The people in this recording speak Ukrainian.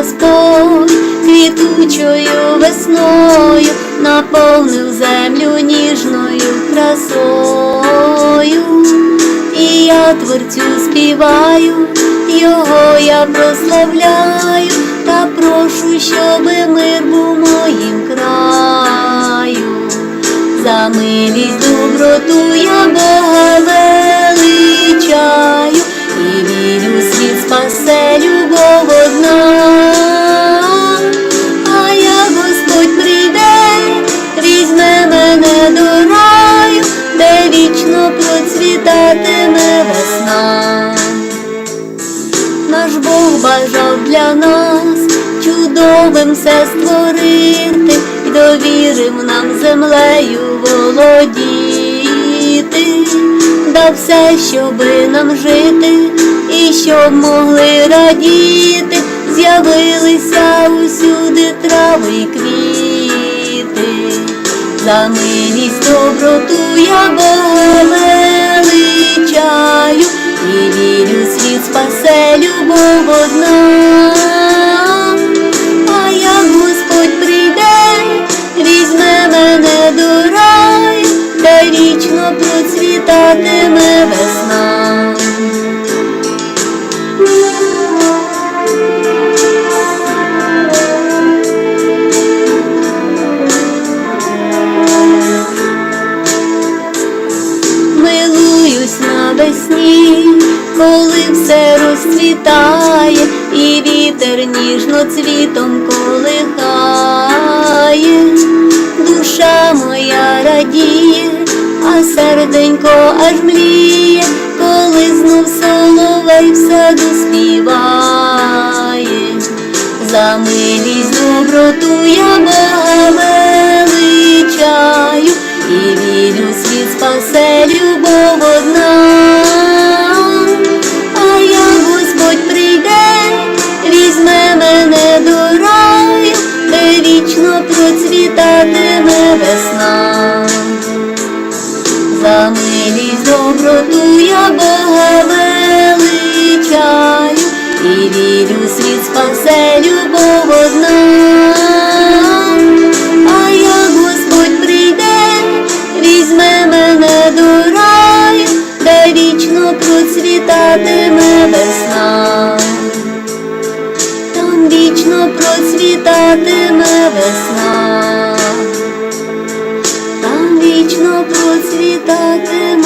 Господь квітучою весною наповнив землю ніжною красою. І я творцю співаю, його я прославляю та прошу, щоби мир був моїм краю. За милість доброту я Бога Наш Бог бажав для нас чудовим все створити. І довірив нам землею володіти, дав все, щоби нам жити, і щоб могли радіти, з'явилися усюди трави й квіти. За милість доброту я А як Господь прийде, візьме мене до рай, де вічно процвітатиме Навесні, коли все розцвітає, і вітер ніжно цвітом колихає, душа моя радіє, а серденько аж мліє, коли знов соловей в саду співає. За милість доброту я процвітатиме весна. За милість доброту я Бога величаю і вірю, світ спасе любов вічно процвітатиме весна там вічно процвітати